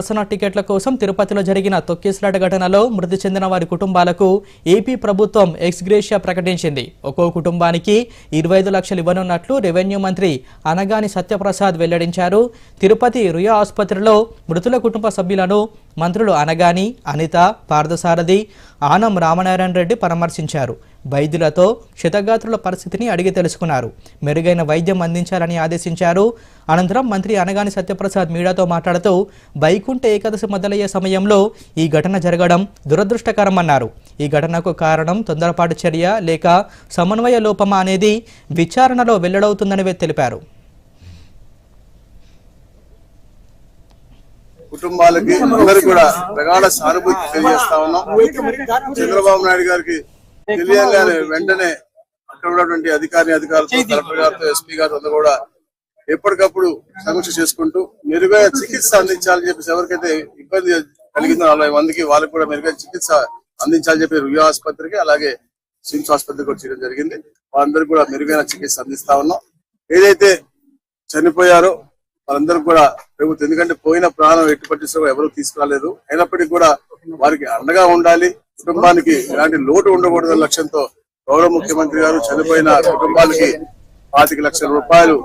దర్శన టికెట్ల కోసం తిరుపతిలో జరిగిన తొక్కిసలాట ఘటనలో మృతి చెందిన వారి కుటుంబాలకు ఏపీ ప్రభుత్వం ఎక్స్గ్రేషియా ప్రకటించింది. ఒక్కో కుటుంబానికి ఇరవై ఐదు లక్షలు ఇవ్వనున్నట్లు రెవెన్యూ మంత్రి అనగాని సత్యప్రసాద్ వెల్లడించారు. తిరుపతి రుయా ఆసుపత్రిలో మృతుల కుటుంబ సభ్యులను మంత్రులు అనగాని అనిత పార్థసారథి ఆనం రామనారాయణ రెడ్డి పరామర్శించారు. వైద్యులతో క్షతగాత్రుల పరిస్థితిని అడిగి తెలుసుకున్నారు. మెరుగైన వైద్యం అందించాలని ఆదేశించారు. అనంతరం మంత్రి అనగాని సత్యప్రసాద్ మీడియాతో మాట్లాడుతూ వైకుంఠ ఏకాదశి మొదలయ్యే సమయంలో ఈ ఘటన జరగడం దురదృష్టకరమన్నారు. ఈ ఘటనకు కారణం తొందరపాటు చర్య లేక సమన్వయ లోపమా అనేది విచారణలో వెల్లడవుతుందని తెలిపారు. కుటుంబాలకి అందరికి కూడా ప్రగాఢ సానుభూతి తెలియజేస్తా ఉన్నాం. చంద్రబాబు నాయుడు గారికి తెలియగానే వెంటనే అక్కడ ఉన్నటువంటి అధికారి అధికారులతో కలెక్టర్ గారితో ఎస్పీ గారితో కూడా ఎప్పటికప్పుడు సమీక్ష చేసుకుంటూ మెరుగైన చికిత్స అందించాలని చెప్పేసి ఎవరికైతే ఇబ్బంది కలిగిందో నలభై మందికి వాళ్ళకి కూడా మెరుగైన చికిత్స అందించాలని చెప్పి రుయా ఆసుపత్రికి అలాగే సిమ్స్ ఆసుపత్రికి కూడా చేయడం జరిగింది. వాళ్ళందరికీ కూడా మెరుగైన చికిత్స అందిస్తా ఉన్నాం. ఏదైతే చనిపోయారో వాళ్ళందరూ కూడా ప్రభుత్వం ఎందుకంటే పోయిన ప్రాణం ఎట్టి పట్టించడం ఎవరు తీసుకురాలేదు. అయినప్పటికీ కూడా వారికి అండగా ఉండాలి. కుటుంబానికి ఎలాంటి లోటు ఉండకూడదు లక్ష్యంతో గౌరవ ముఖ్యమంత్రి గారు చనిపోయిన కుటుంబాలకి పాతిక లక్షల రూపాయలు.